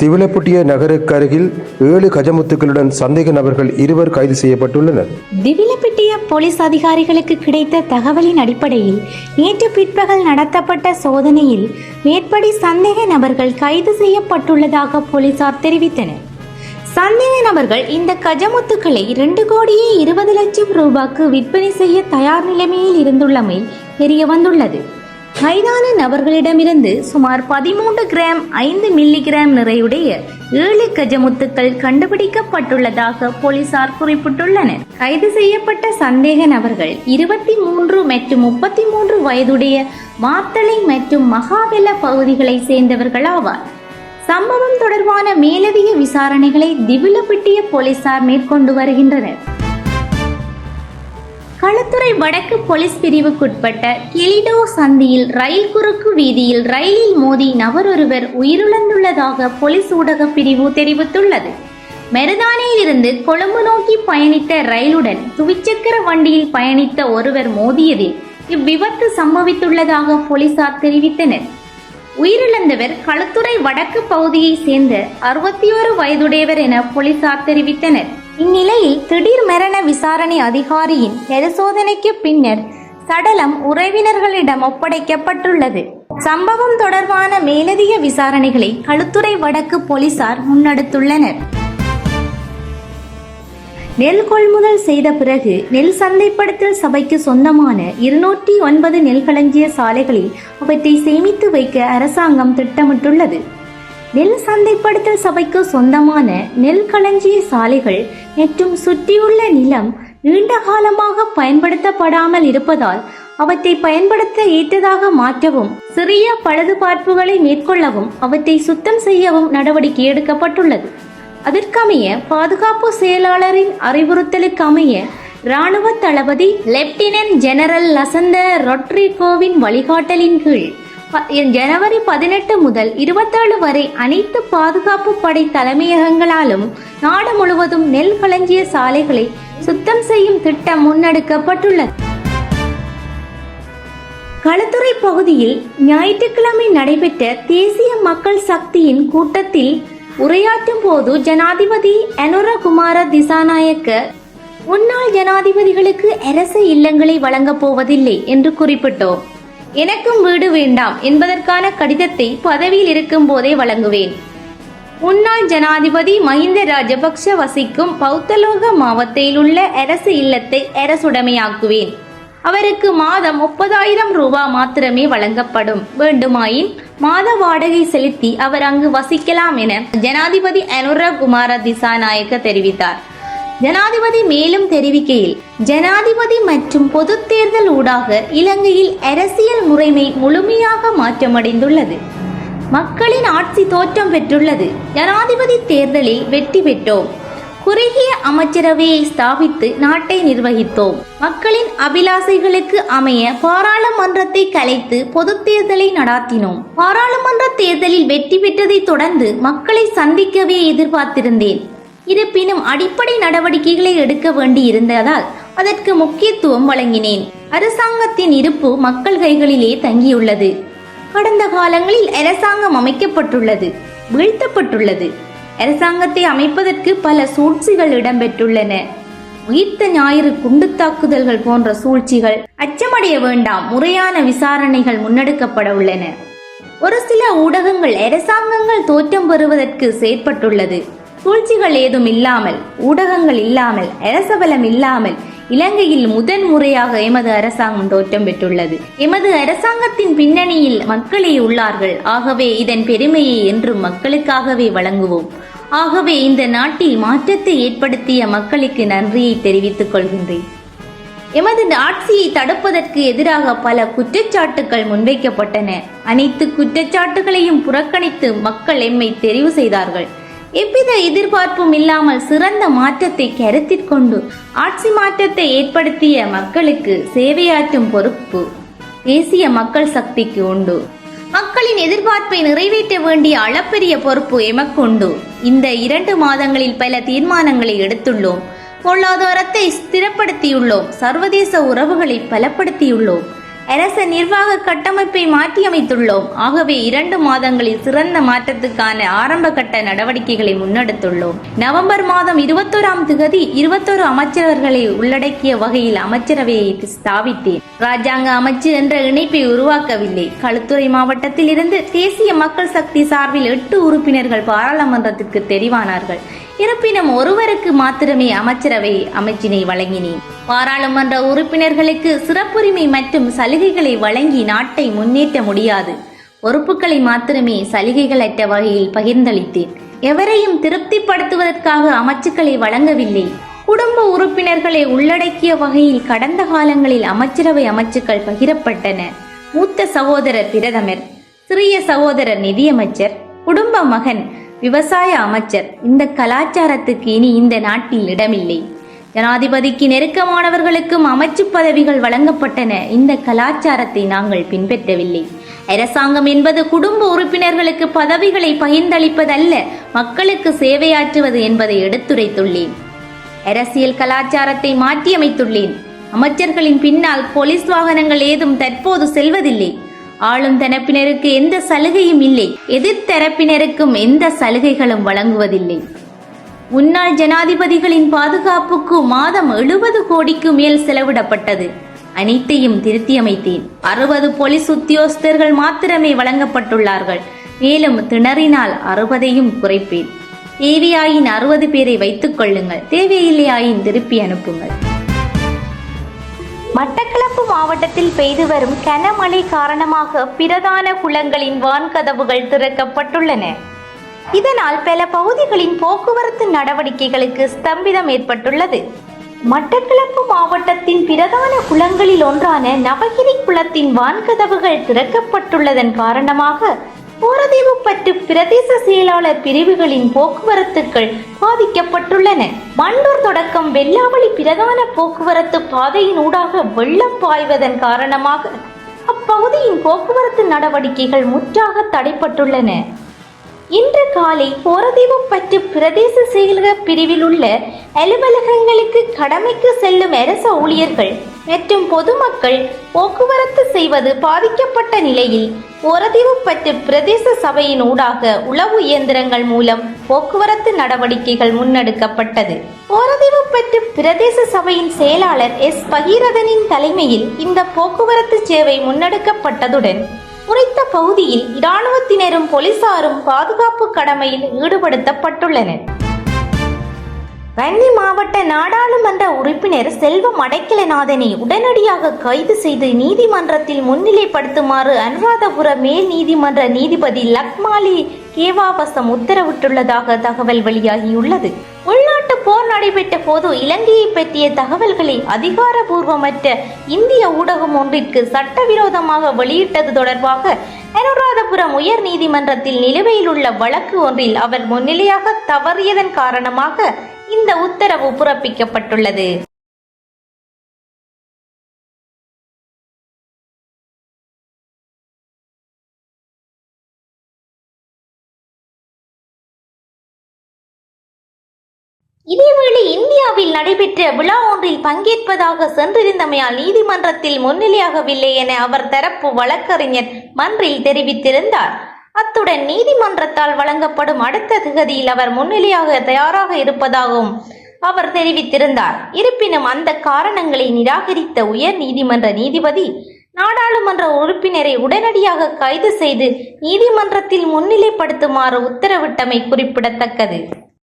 திவிலப்புட்டிய நகருக்கு அருகில் ஏழு கஜமுத்துக்களுடன் சந்தேக நபர்கள் இருவர் கைது செய்யப்பட்டுள்ளனர். திவிலப்பிட்டிய போலீஸ் அதிகாரிகளுக்கு கிடைத்த தகவலின் அடிப்படையில் நேற்று பிற்பகல் நடத்தப்பட்ட சோதனையில் மேற்படி சந்தேக நபர்கள் கைது செய்யப்பட்டுள்ளதாக போலீசார் தெரிவித்தனர். சந்தேக நபர்கள் இந்த கஜமுத்துக்களை இரண்டு கோடியே இருபது லட்சம் ரூபாய்க்கு விற்பனை செய்ய தயார் நிலைமையில் இருந்துள்ளமை தெரிய வந்துள்ளது கைதான நபர்களிடமிருந்து சுமார் பதிமூன்று கிராம் ஐந்து மில்லி கிராம் நிறையுடைய ஏழு கஜமுத்துக்கள் கண்டுபிடிக்கப்பட்டுள்ளதாக போலீசார் குறிப்பிட்டுள்ளனர். கைது செய்யப்பட்ட சந்தேக நபர்கள் இருபத்தி மூன்று மற்றும் முப்பத்தி மூன்று வயதுடைய மாத்தளை மற்றும் மகாவெல பகுதிகளை சேர்ந்தவர்கள் ஆவார் சம்பவம் தொடர்பான மேலதிக விசாரணைகளை திவிலப்பிட்டிய போலீசார் மேற்கொண்டு வருகின்றனர். களுத்துறை வடக்கு போலீஸ் பிரிவுக்குட்பட்ட கிளிடோ சந்தியில் ரயில் குறுக்கு வீதியில் ரயிலில் மோதி நபரொருவர் உயிரிழந்துள்ளதாக போலீஸ் ஊடக பிரிவு தெரிவித்துள்ளது. மெருதானையில் இருந்து கொழும்பு நோக்கி பயணித்த ரயிலுடன் துவிச்சக்கர வண்டியில் பயணித்த ஒருவர் மோதியதில் இவ்விபத்து சம்பவித்துள்ளதாக போலீசார் தெரிவித்தனர். உயிரிழந்தவர் களுத்துறை வடக்கு பகுதியைச் சேர்ந்த அறுபத்தி ஒரு வயதுடையவர் என போலீசார் தெரிவித்தனர். இந்நிலையில் திடீர் மரண விசாரணை அதிகாரியின் பரிசோதனைக்கு பின்னர் சடலம் உறவினர்களிடம் ஒப்படைக்கப்பட்டுள்ளது. சம்பவம் தொடர்பான மேலதிக விசாரணைகளை களுத்துறை வடக்கு போலீசார் முன்னெடுத்துள்ளனர். நெல் கொள்முதல் செய்த பிறகு நெல் சந்தைப்படுத்தல் சபைக்கு சொந்தமான இருநூற்றி ஒன்பது நெல் களஞ்சிய சாலைகளில் அவற்றை சேமித்து வைக்க அரசாங்கம் திட்டமிட்டுள்ளது. நெல் சந்தைப்படுத்தல் சபைக்கு சொந்தமான நெல் களஞ்சிய சாலைகள் மற்றும் சுற்றியுள்ள நிலம் நீண்ட காலமாக பயன்படுத்தப்படாமல் இருப்பதால் அவற்றை பயன்படுத்த ஏற்றதாக மாற்றவும் சிறிய பழுதுபார்ப்புகளை மேற்கொள்ளவும் அவற்றை சுத்தம் செய்யவும் நடவடிக்கை எடுக்கப்பட்டுள்ளது. அதற்கமைய பாதுகாப்பு செயலாளரின் அறிவுறுத்தலுக்கு அமைய இராணுவ தளபதி லெப்டினன்ட் ஜெனரல் லசந்த ரொட்ரிகோவின் வழிகாட்டலின் கீழ் ஜனவரி பதினெட்டு முதல் இருபத்தேழு வரை அனைத்து பாதுகாப்பு படை தலைமையகங்களாலும் நாடு முழுவதும் நெல் களஞ்சிய சாலைகளை சுத்தம் செய்யும் திட்டம் முன்னெடுக்கப்பட்டுள்ளது. களத்துறை பகுதியில் ஞாயிற்றுக்கிழமை நடைபெற்ற தேசிய மக்கள் சக்தியின் கூட்டத்தில் உரையாற்றும் போது ஜனாதிபதி அனுரகுமார திசாநாயக்க முன்னாள் ஜனாதிபதிகளுக்கு அரசு இல்லங்களை வழங்கப் போவதில்லை என்று குறிப்பிட்டோம். எனக்கும் வீடு வேண்டாம் என்பதற்கான கடிதத்தை பதவியில் இருக்கும் போதே வழங்குவேன். முன்னாள் ஜனாதிபதி மஹிந்த ராஜபக்ஷ வசிக்கும் பௌத்தலோக மாவட்டத்தில் உள்ள அரசு இல்லத்தை அரசுடைமையாக்குவேன். அவருக்கு மாதம் முப்பதாயிரம் ரூபா மாத்திரமே வழங்கப்படும். வேண்டுமாயின் மாத வாடகை செலுத்தி அவர் அங்கு வசிக்கலாம் என ஜனாதிபதி அனுரகுமார திசாநாயக்க தெரிவித்தார். ஜனாதிபதி மேலும் தெரிவிக்கையில் ஜனாதிபதி மற்றும் பொதுத் தேர்தல் ஊடாக இலங்கையில் அரசியல் முறைமை முழுமையாக மாற்றமடைந்துள்ளது. மக்களின் ஆட்சி தோற்றம் பெற்றுள்ளது. ஜனாதிபதி தேர்தலில் வெற்றி பெற்றோம். குறுகிய அமைச்சரவையை ஸ்தாபித்து நாட்டை நிர்வகித்தோம். மக்களின் அபிலாசைகளுக்கு அமைய பாராளுமன்றத்தை கலைத்து பொதுத் தேர்தலை நடாத்தினோம். பாராளுமன்ற தேர்தலில் வெற்றி பெற்றதைத் தொடர்ந்து மக்களை சந்திக்கவே எதிர்பார்த்திருந்தேன். இருப்பினும் அடிப்படை நடவடிக்கைகளை எடுக்க வேண்டி இருந்ததால் அதற்கு முக்கியத்துவம் வழங்கினேன். அரசாங்கத்தின் இருப்பு மக்கள் கைகளிலே தங்கியுள்ளது. கடந்த காலங்களில் அரசாங்கம் அமைக்கப்பட்டுள்ளது வீழ்த்தப்பட்டுள்ளது. அரசாங்கத்தை அமைப்பதற்கு பல சூழ்ச்சிகள் இடம்பெற்றுள்ளன. உயிர்த்த ஞாயிறு குண்டு தாக்குதல்கள் போன்ற சூழ்ச்சிகள் அச்சமடைய வேண்டாம் முறையான விசாரணைகள் முன்னெடுக்கப்பட உள்ளன. ஒரு சில ஊடகங்கள் அரசாங்கங்கள் தோற்றம் பெறுவதற்கு செயற்பட்டுள்ளது. சூழ்ச்சிகள் ஏதும் இல்லாமல் ஊடகங்கள் இல்லாமல் அரசபலம் இல்லாமல் இலங்கையில் முதன் முறையாக எமது அரசாங்கம் தோற்றம் பெற்றுள்ளது. எமது அரசாங்கத்தின் பின்னணியில் மக்களே உள்ளார்கள். ஆகவே இதன் பெருமையை என்றும் மக்களுக்காகவே வழங்குவோம். ஆகவே இந்த நாட்டில் மாற்றத்தை ஏற்படுத்திய மக்களுக்கு நன்றியை தெரிவித்துக் கொள்கின்றேன். எமது ஆட்சியை தடுப்பதற்கு எதிராக பல குற்றச்சாட்டுகள் முன்வைக்கப்பட்டன. அனைத்து குற்றச்சாட்டுகளையும் புறக்கணித்து மக்கள் எம்மை தெரிவு செய்தார்கள். எவ்வித எதிர்பார்ப்பும் இல்லாமல் சிறந்த மாற்றத்தை கருத்தில் கொண்டு ஆட்சி மாற்றத்தை ஏற்படுத்திய மக்களுக்கு சேவையாற்றும் பொறுப்பு தேசிய மக்கள் சக்திக்கு உண்டு. மக்களின் எதிர்பார்ப்பை நிறைவேற்ற வேண்டிய அளப்பெரிய பொறுப்பு எமக்குண்டு இந்த இரண்டு மாதங்களில் பல தீர்மானங்களை எடுத்துள்ளோம். பொருளாதாரத்தை ஸ்திரப்படுத்தியுள்ளோம். சர்வதேச உறவுகளை பலப்படுத்தியுள்ளோம். அரச நிர்வாக கட்டமைப்பை மாற்றியமைத்துள்ளோம். ஆகவே இரண்டு மாதங்களில் சிறந்த மாற்றத்துக்கான ஆரம்ப கட்ட நடவடிக்கைகளை முன்னெடுத்துள்ளோம். நவம்பர் மாதம் இருபத்தோராம் திகதி இருபத்தோரு அமைச்சர்களை உள்ளடக்கிய வகையில் அமைச்சரவையை ஸ்தாபித்தேன். ராஜாங்க அமைச்சு என்ற இணைப்பை உருவாக்கவில்லை. களுத்துறை மாவட்டத்தில் இருந்து தேசிய மக்கள் சக்தி சார்பில் எட்டு உறுப்பினர்கள் பாராளுமன்றத்திற்கு தெரிவானார்கள். இருப்பினும் ஒருவருக்கு மாத்திரமே அமைச்சரவை அமைச்சினை வழங்கினேன். பாராளுமன்ற உறுப்பினர்களுக்கு சிறப்புரிமை மற்றும் சலுகைகளை வழங்கி நாட்டை முன்னேற்ற முடியாது. பொறுப்புகளை மாத்திரமே சலுகைகளற்ற வகையில் பகிர்ந்தளித்தேன். எவரையும் திருப்திப்படுத்துவதற்காக அமைச்சுக்களை வழங்கவில்லை. குடும்ப உறுப்பினர்களை உள்ளடக்கிய வகையில் கடந்த காலங்களில் அமைச்சரவை அமைச்சுக்கள் பகிரப்பட்டன. மூத்த சகோதரர் பிரதமர் சிறிய சகோதரர் நிதியமைச்சர் குடும்ப மகன் விவசாய அமைச்சர் இந்த கலாச்சாரத்துக்கு இனி இந்த நாட்டில் இடமில்லை. ஜனாதிபதிக்கு நெருக்கமானவர்களுக்கும் அமைச்சு பதவிகள் வழங்கப்பட்டன. இந்த கலாச்சாரத்தை நாங்கள் பின்பற்றவில்லை. அரசாங்கம் என்பது குடும்ப உறுப்பினர்களுக்கு பதவிகளை பகிர்ந்தளிப்பதல்ல மக்களுக்கு சேவையாற்றுவது என்பதை எடுத்துரைத்துள்ளேன். அரசியல் கலாச்சாரத்தை மாற்றியமைத்துள்ளேன். அமைச்சர்களின் பின்னால் போலீஸ் வாகனங்கள் ஏதும் தற்போது செல்வதில்லை. ஆளும் தரப்பினருக்கு எந்த சலுகையும் இல்லை. எதிர்த்தரப்பினருக்கும் எந்த சலுகைகளும் வழங்குவதில்லை. முன்னாள் ஜனாதிபதிகளின் பாதுகாப்புக்கு மாதம் எழுபது கோடிக்கு மேல் செலவிடப்பட்டது. அனைத்தையும் திருத்தியமைத்தேன். அறுபது போலீஸ் உத்தியோகஸ்தர்கள் மாத்திரமே வழங்கப்பட்டுள்ளார்கள். மேலும் திணறினால் அறுபதையும் குறைப்பேன். தேவையாயின் அறுபது பேரை வைத்துக் கொள்ளுங்கள். தேவையில்லையாயின் திருப்பி அனுப்புங்கள். மட்டக்களப்பு மாவட்டத்தில் பெய்து வரும் கனமழை காரணமாக பிரதான குளங்களின் வான்கதவுகள் திறக்கப்பட்டுள்ளன. இதனால் பல பகுதிகளின் போக்குவரத்து நடவடிக்கைகளுக்கு ஸ்தம்பிதம் ஏற்பட்டுள்ளது. மட்டக்களப்பு மாவட்டத்தின் பிரதான குளங்களில் ஒன்றான நவகிரி குளத்தின் வான்கதவுகள் திறக்கப்பட்டுள்ளதன் காரணமாக போரதீவுப்பட்டு பிரதேச செயலாளர் பிரிவுகளின் போக்குவரத்துகள் பாதிக்கப்பட்டுள்ளன. மண்டூர் தொடக்கம் வெள்ளாவளி பிரதான போக்குவரத்து பாதையின் ஊடாக வெள்ளம் பாய்வதன் காரணமாக அப்பகுதியின் போக்குவரத்து நடவடிக்கைகள் முற்றாக தடைப்பட்டுள்ளன. இன்று காலை போரதீவுப்பற்று பிரதேச செயலக பிரிவில் உள்ள அலுவலகங்களுக்கு கடமைக்கு செல்லும் அரச ஊழியர்கள் மற்றும் பொதுமக்கள் போக்குவரத்து செய்வது பாதிக்கப்பட்ட நிலையில் போரதீவுப்பற்று பிரதேச சபையின் ஊடாக உளவு இயந்திரங்கள் மூலம் போக்குவரத்து நடவடிக்கைகள் முன்னெடுக்கப்பட்டது. போரதீவுப்பற்று பிரதேச சபையின் செயலாளர் எஸ். பகீரதனின் தலைமையில் இந்த போக்குவரத்து சேவை முன்னெடுக்கப்பட்டதுடன் குறித்த பகுதியில் இராணுவத்தினரும் போலீசாரும் பாதுகாப்பு கடமையில் ஈடுபடுத்தப்பட்டுள்ளனர். வன்னி மாவட்ட நாடாளுமன்ற உறுப்பினர் செல்வம் அடைக்கலநாதனை உடனடியாக கைது செய்து நீதிமன்றத்தில் முன்னிலைப்படுத்துமாறு அனுராதபுர மேல் நீதிமன்ற நீதிபதி லக்மாலி கேவாவசம் உத்தரவிட்டுள்ளதாக தகவல் வெளியாகியுள்ளது. உள்நாட்டு போர் நடைபெற்ற போது இலங்கையை பற்றிய தகவல்களை அதிகாரபூர்வமற்ற இந்திய ஊடகம் ஒன்றிற்கு சட்டவிரோதமாக வெளியிட்டது தொடர்பாக அனுராதபுரம் உயர் நீதிமன்றத்தில் நிலுவையில் உள்ள வழக்கு ஒன்றில் அவர் முன்னிலையாக தவறியதன் காரணமாக இந்த உத்தரவு பிறப்பிக்கப்பட்டுள்ளது. இதேவேளை இந்தியாவில் நடைபெற்ற விழா ஒன்றில் பங்கேற்பதாக சென்றிருந்தமையால் நீதிமன்றத்தில் முன்னிலையாகவில்லை என அவர் தரப்பு வழக்கறிஞர் மன்றில் தெரிவித்திருந்தார். அத்துடன் நீதிமன்றத்தால் வழங்கப்படும் அடுத்த திகதியில் அவர் முன்னிலையாக தயாராக இருப்பதாகவும் அவர் தெரிவித்திருந்தார். இருப்பினும் அந்த காரணங்களை நிராகரித்த உயர் நீதிமன்ற நீதிபதி நாடாளுமன்ற உறுப்பினரை உடனடியாக கைது செய்து நீதிமன்றத்தில் முன்னிலைப்படுத்துமாறு உத்தரவிட்டமை குறிப்பிடத்தக்கது.